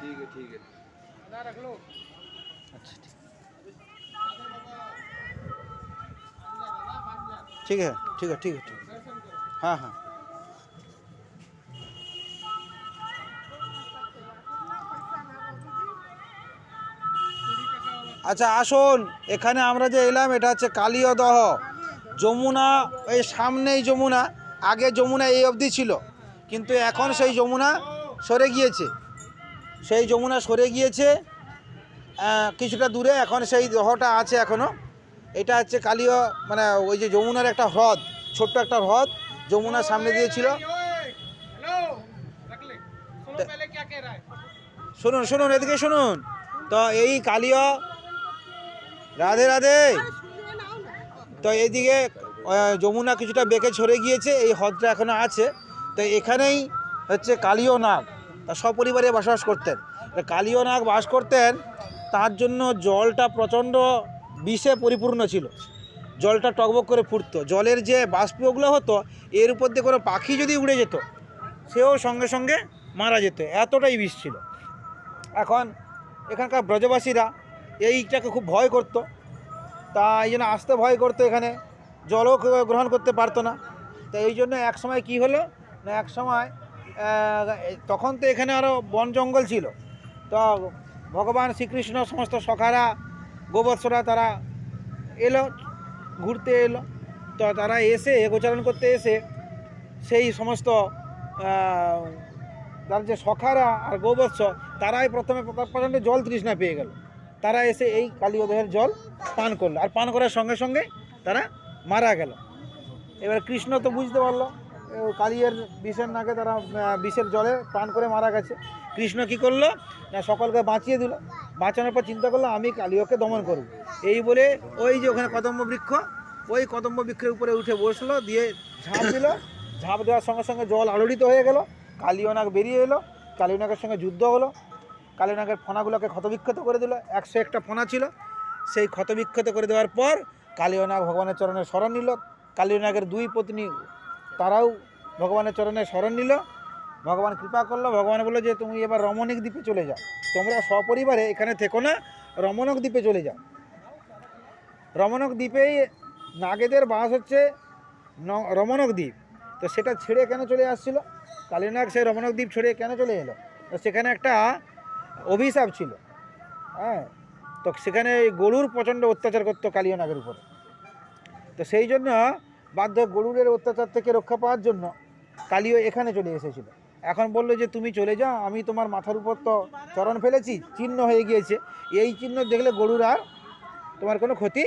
ठीक है ठीक है अच्छा ठीक ठीक है ठीक है ठीक है ठीक है हाँ हाँ আচ্ছা আসুন এখানে আমরা যে এলাম এটা হচ্ছে কালীয়দহ যমুনা এই সামনেই যমুনা আগে যমুনা এই অবধি ছিল কিন্তু এখন সেই যমুনা সরে গিয়েছে সেই যমুনা সরে গিয়েছে আহ, কিছুটা দূরে এখন সেই দহটা আছে এখনও এটা হচ্ছে কালীয় মানে ওই যে যমুনার একটা হ্রদ ছোট্ট একটা হ্রদ যমুনার সামনে দিয়েছিল শুনুন শুনুন এদিকে শুনুন। তো এই কালীয় রাধে রাধে। তো এদিকে যমুনা কিছুটা বেঁকে ছড়ে গিয়েছে এই হ্রদটা এখনও আছে। তো এখানেই হচ্ছে কালীয় নাগ। তা সপরিবারে বসবাস করতেন। কালীয় নাগ বাস করতেন তার জন্য জলটা প্রচণ্ড বিষে পরিপূর্ণ ছিল। জলটা টকবক করে ফুটতো। জলের যে বাষ্পগুলো হতো, এর উপর দিয়ে কোনো পাখি যদি উড়ে যেত, সেও সঙ্গে সঙ্গে মারা যেত। এতটাই বিষ ছিল। এখন এখানকার ব্রজবাসীরা এইটাকে খুব ভয় করতো। তা এই জন্য আসতে ভয় করতো এখানে। জলও গ্রহণ করতে পারতো না। তা এই জন্য এক সময় কি হলো না, এক সময় তখন তো এখানে আরও বন জঙ্গল ছিল। তো ভগবান শ্রীকৃষ্ণ সমস্ত সখারা গোবৎসরা তারা এলো, ঘুরতে এলো। তো তারা এসে, গোচারণ করতে এসে সেই সমস্ত তার যে সখারা আর গোবৎস তারাই প্রথমে প্র- প্রচণ্ড জল তৃষ্ণা পেয়ে গেল। তারা এসে এই কালীয়দেহের জল পান করল। আর পান করার সঙ্গে সঙ্গে তারা মারা গেল। এবার কৃষ্ণ তো বুঝতে পারল কালিয়ের বিষের নাকে তারা বিষের জলে পান করে মারা গেছে। কৃষ্ণ কি করল? না, সকলকে বাঁচিয়ে দিল। বাঁচানোর পর চিন্তা করল, আমি কালিয়কে দমন করব। এই বলে ওই যে ওখানে কদম্ব বৃক্ষ, ওই কদম্ব বৃক্ষের উপরে উঠে বসল, দিয়ে ঝাঁপ দিল। ঝাঁপ দেওয়ার সঙ্গে সঙ্গে জল আলোড়িত হয়ে গেল। কালীয়নাগ বেরিয়ে এলো। কালীয়নাগের সঙ্গে যুদ্ধ হলো। কালীনাগের ফোনাগুলোকে ক্ষতবিক্ষত করে দিল। একশো একটা ফোনা ছিল। সেই ক্ষতবিক্ষত করে দেওয়ার পর কালীয়নাগ ভগবানের চরণে শরণ নিল। কালীয়নাগের দুই পত্নী তারাও ভগবানের চরণে শরণ নিল। ভগবান কৃপা করল। ভগবান বলল যে, তুমি এবার রমণিক দ্বীপে চলে যাও। তোমরা সপরিবারে এখানে থেকো না। রমণক দ্বীপে চলে যাও। রমণক দ্বীপেই নাগেদের বাস হচ্ছে রমণক দ্বীপ। তো সেটা ছেড়ে কেন চলে আসছিল? কালীনাগ সেই রমণক দ্বীপ ছেড়ে কেন চলে এলো? তো সেখানে একটা অভিশাপ ছিল। হ্যাঁ? তো সেখানে গরুর প্রচণ্ড অত্যাচার করতো কালীয়নাগের উপরে। তো সেই জন্য বাধ্য গরুরের অত্যাচার থেকে রক্ষা পাওয়ার জন্য কালীয় এখানে চলে এসেছিল। এখন বলল যে, তুমি চলে যাও, আমি তোমার মাথার উপর তো চরণ ফেলেছি, চিহ্ন হয়ে গিয়েছে। এই চিহ্ন দেখলে গরুর আর তোমার কোনো ক্ষতি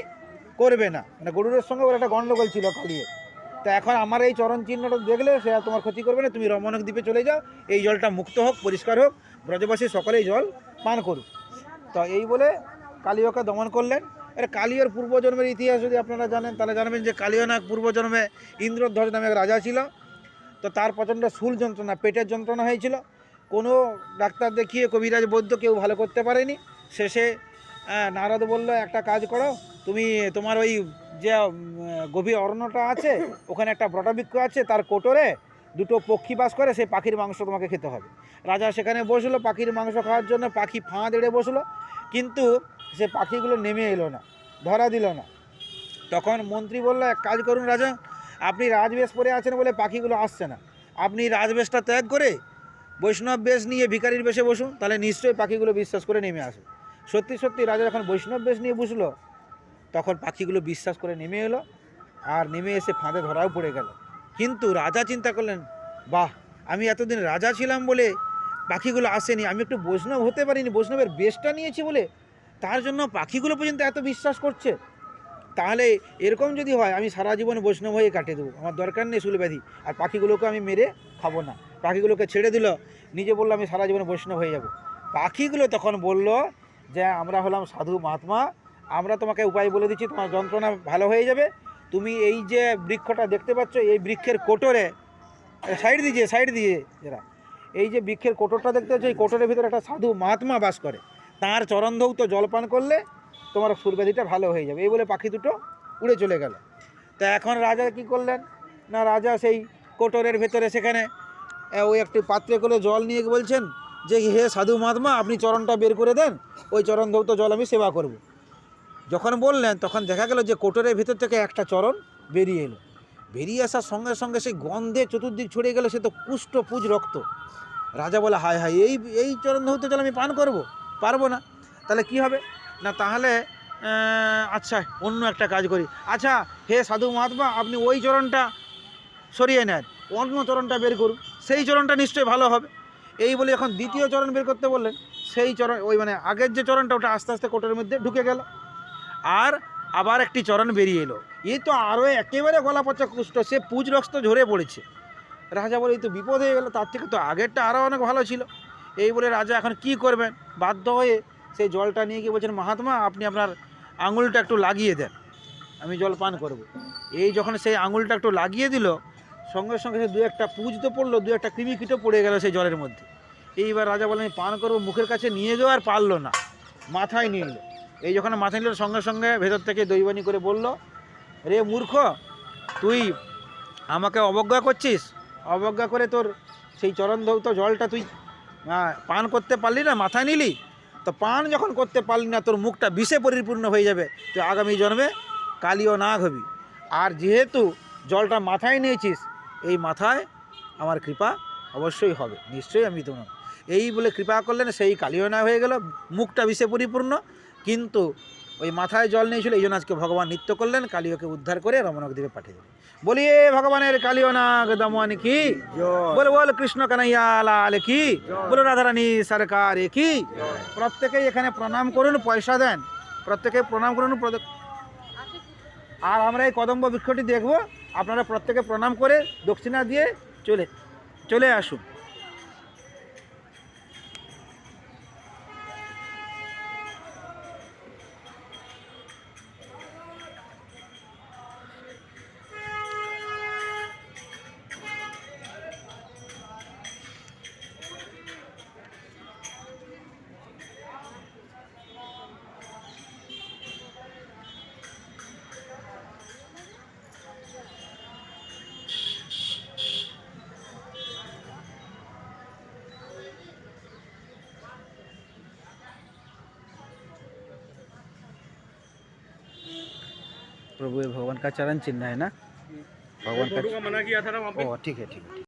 করবে না। মানে গরুরের সঙ্গে ওর একটা গণ্ডগোল ছিল কালিয়ে তা এখন আমার এই চরণ চিহ্নটা দেখলে সে আর তোমার ক্ষতি করবে না। তুমি রমণক দ্বীপে চলে যাও, এই জলটা মুক্ত হোক, পরিষ্কার হোক, ব্রজবাসী সকলেই জল পান করুক। তো এই বলে কালীয়কে দমন করলেন। এর কালীয়র পূর্বজন্মের ইতিহাস যদি আপনারা জানেন, তাহলে জানবেন যে কালীয়নাগ পূর্বজন্মে ইন্দ্রধ্বজ নামে এক রাজা ছিল। তো তার প্রচণ্ড শুল যন্ত্রণা, পেটের যন্ত্রণা হয়েছিল। কোনো ডাক্তার দেখিয়ে, কবিরাজ বৈদ্য কেউ ভালো করতে পারেনি। শেষে নারদ বলল, একটা কাজ করো, তুমি তোমার ওই যে গভীর অরণ্যটা আছে, ওখানে একটা বটবৃক্ষ আছে, তার কোটরে দুটো পক্ষী বাস করে, সেই পাখির মাংস তোমাকে খেতে হবে। রাজা সেখানে বসল, পাখির মাংস খাওয়ার জন্য পাখি ফাঁদ এড়ে বসল। কিন্তু সে পাখিগুলো নেমে এলো না, ধরা দিল না। তখন মন্ত্রী বলল, এক কাজ করুন রাজা, আপনি রাজবেশ পরে আছেন বলে পাখিগুলো আসছে না। আপনি রাজবেশটা ত্যাগ করে বৈষ্ণব বেশ নিয়ে ভিখারির বেশে বসুন, তাহলে নিশ্চয়ই পাখিগুলো বিশ্বাস করে নেমে আসবে। সত্যি সত্যি, রাজা যখন বৈষ্ণব বেশ নিয়ে বসল, তখন পাখিগুলো বিশ্বাস করে নেমে এলো, আর নেমে এসে ফাঁদে ধরাও পড়ে গেল। কিন্তু রাজা চিন্তা করলেন, বাহ, আমি এতদিন রাজা ছিলাম বলে পাখিগুলো আসেনি, আমি একটু বৈষ্ণব হতে পারিনি, বৈষ্ণবের বেশটা নিয়েছি বলে তার জন্য পাখিগুলো পর্যন্ত এত বিশ্বাস করছে? তাহলে এরকম যদি হয়, আমি সারা জীবন বৈষ্ণব হয়ে কাটিয়ে দেবো। আমার দরকার নেই শুল ব্যাধি। আর পাখিগুলোকে আমি মেরে খাব না। পাখিগুলোকে ছেড়ে দিল, নিজে বলল আমি সারা জীবন বৈষ্ণব হয়ে যাব। পাখিগুলো তখন বলল যে, আমরা হলাম সাধু মহাত্মা। আমরা তোমাকে উপায় বলে দিচ্ছি, তোমার যন্ত্রণা ভালো হয়ে যাবে। তুমি এই যে বৃক্ষটা দেখতে পাচ্ছ, এই বৃক্ষের কোটরে, সাইড দিয়ে সাইড দিয়ে, এরা। এই যে বৃক্ষের কোটরটা দেখতে পাচ্ছ, এই কোটরের ভিতরে একটা সাধু মহাত্মা বাস করে। তার চরণধৌত জলপান করলে তোমার সুরব্যাধিটা ভালো হয়ে যাবে। এই বলে পাখি দুটো উড়ে চলে গেল। তা এখন রাজা কি করলেন? না, রাজা সেই কোটরের ভেতরে সেখানে ওই একটি পাত্রে করে জল নিয়ে বলছেন যে, হে সাধু মহাত্মা, আপনি চরণটা বের করে দেন, ওই চরণ ধৌত জল আমি সেবা করব। যখন বললেন, তখন দেখা গেল যে কোটরের ভেতর থেকে একটা চরণ বেরিয়ে এলো। বেরিয়ে আসার সঙ্গে সঙ্গে সেই গন্ধে চতুর্দিক ছড়িয়ে গেল, সে তো কুষ্ঠ পুজ রক্ত। রাজা বলে, হায় হায়, এই এই চরণ ধৌত জল আমি পান করব? পারব না। তাহলে কি হবে? না, তাহলে আচ্ছা অন্য একটা কাজ করি। আচ্ছা হে সাধু মহাত্মা, আপনি ওই চরণটা সরিয়ে নেন। অন্য চরণটা বের করুন। সেই চরণটা নিশ্চয়ই ভালো হবে। এই বলে এখন দ্বিতীয় চরণ বের করতে বললেন। সেই চরণ, ওই মানে আগের যে চরণটা, ওটা আস্তে আস্তে কোটের মধ্যে ঢুকে গেল। আর আবার একটি চরণ বেরিয়ে এলো। এই তো আরও একেবারে গলা পচা কুষ্ঠ সে পুজ রক্ত ঝরে পড়েছে। রাজা বলে, এই তো বিপদ হয়ে গেলো। তার থেকে তো আগেরটা আরও অনেক ভালো ছিল। এই বলে রাজা এখন কি করবেন? বাধ্য হয়ে সেই জলটা নিয়ে গিয়ে বলছেন, মহাত্মা, আপনি আপনার আঙুলটা একটু লাগিয়ে দেন। আমি জল পান করব। এই যখন সেই আঙুলটা একটু লাগিয়ে দিল, সঙ্গে সঙ্গে সে দু একটা পুজ তো পড়ল, দু একটা কৃমি কীটও পড়ে গেল সেই জলের মধ্যে। এইবার রাজা বলেন পান করব, মুখের কাছে নিয়ে যাওয়া আর পারল না। মাথায় নিয়ে নিল। এই যখন মাথায় নিল, সঙ্গে সঙ্গে ভেতর থেকে দৈবানি করে বলল, রে মূর্খ, তুই আমাকে অবজ্ঞা করছিস? অবজ্ঞা করে তোর সেই চরণ ধৌত জলটা তুই আহ, পান করতে পারলি না মাথায় নিলি? তো পান যখন করতে পারলি না তোর মুখটা বিষে পরিপূর্ণ হয়ে যাবে। তুই আগামী জন্মে কালীয় না হবি। আর যেহেতু জলটা মাথায় নিয়েছিস এই মাথায় আমার কৃপা অবশ্যই হবে। নিশ্চয়ই আমি তোমার। এই বলে কৃপা করলেন সেই কালীয় না হয়ে গেল। মুখটা বিষে পরিপূর্ণ। কিন্তু ওই মাথায় জল নিয়েছিল এই জন্য আজকে ভগবান নৃত্য করলেন কালীয়কে উদ্ধার করে রমণক দ্বীপে পাঠিয়ে দিলেন। বলিয়ে ভগবানের কালীয় নাগ দমন কি? বলে বল কৃষ্ণ কানাইয়া লাল কি? বলো রাধারানী সরকার কি? প্রত্যেকেই এখানে প্রণাম করুন পয়সা দেন। প্রত্যেকে প্রণাম করুন আর আমরা এই কদম্ব বৃক্ষটি দেখব আপনারা প্রত্যেকে প্রণাম করে দক্ষিণা দিয়ে চলে চলে আসুন। प्रभु ये भगवान का चरण चिन्ह है ना भगवान का फोटो का मना किया था ना वहाँ पे ओ ठीक है ठीक है